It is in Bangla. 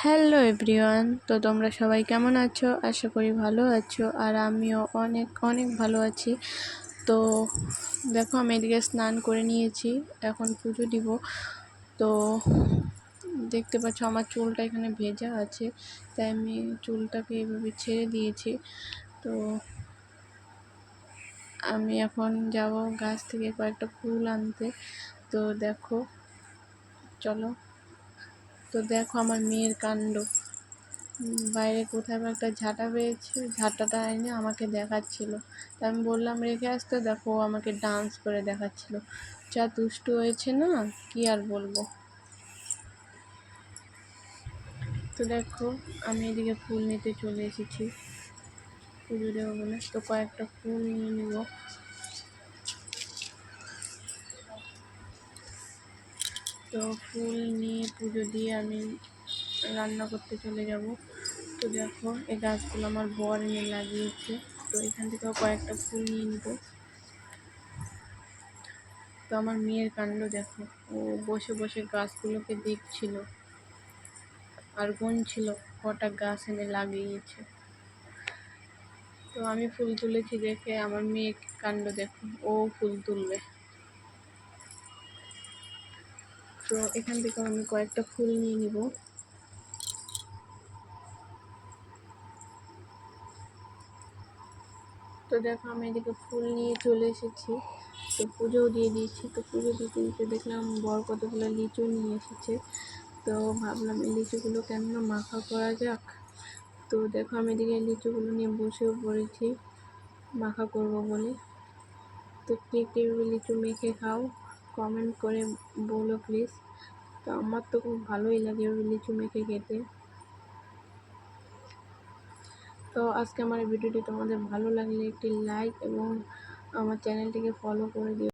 হ্যালো এভরিওয়ান, তো তোমরা সবাই কেমন আছো? আশা করি ভালো আছো, আর আমিও অনেক অনেক ভালো আছি। তো দেখো, আমি এদিকে স্নান করে নিয়েছি, এখন পুজো দিব। তো দেখতে পাচ্ছ, আমার চুলটা এখানে ভেজা আছে, তাই আমি চুলটাকে এভাবে ছেড়ে দিয়েছি। তো আমি এখন যাব গাছ থেকে কয়েকটা ফুল আনতে। তো দেখো, চলো। তো দেখো আমার মেয়ের কাণ্ড। বাইরে কোথাও একটা ঝাঁটা পেয়েছে, ঝাঁটাটা এনে আমাকে দেখাচ্ছিল। তা আমি বললাম, রেখে আসতে? দেখো আমাকে ডান্স করে দেখাচ্ছিল। যা দুষ্টু হয়েছে না, কি আর বলব? তো দেখো, আমি এদিকে ফুল নিতে চলে এসেছি। পুজো দেবো বলে। তো কয়েকটা ফুল নিয়ে নিব। তো ফুল নিয়ে পুজো দিয়ে আমি রান্না করতে চলে যাব। তো দেখো, এই গাছগুলো আমার বর এনে লাগিয়েছে। তো এখান থেকেও কয়েকটা ফুল নিয়ে নিব। তো আমার মেয়ের কাণ্ড দেখো, ও বসে বসে গাছগুলোকে দেখছিল আর গুনছিল, কটা গাছ এনে লাগিয়েছে। তো আমি ফুল তুলেছি দেখে আমার মেয়ে কাণ্ড দেখো, ও ফুল তুলবে। তো এখান থেকে আমি কয়েকটা ফুল নিয়ে নিব। তো দেখো আমি এদিকে ফুল নিয়ে চলে এসেছি। তো পুজোও দিয়ে দিয়েছি। তো পুজো দিতে দিতে দেখলাম বর কতগুলো লিচু নিয়ে এসেছে। তো ভাবলাম এই লিচুগুলো কেমন মাখা করা যাক। তো দেখো আমি এদিকে লিচুগুলো নিয়ে বসেও পড়েছি। মাখা করব বলে। তো কে কে লিচু মেখে খাও? কমেন্ট করে বলো প্লিজ তো আমার তো খুব ভালোই লাগে লিচু মেখে খেতে। তো আজকে আমার ভিডিওটি তোমাদের ভালো লাগলে একটি লাইক এবং আমার চ্যানেলটিকে ফলো করে দিও।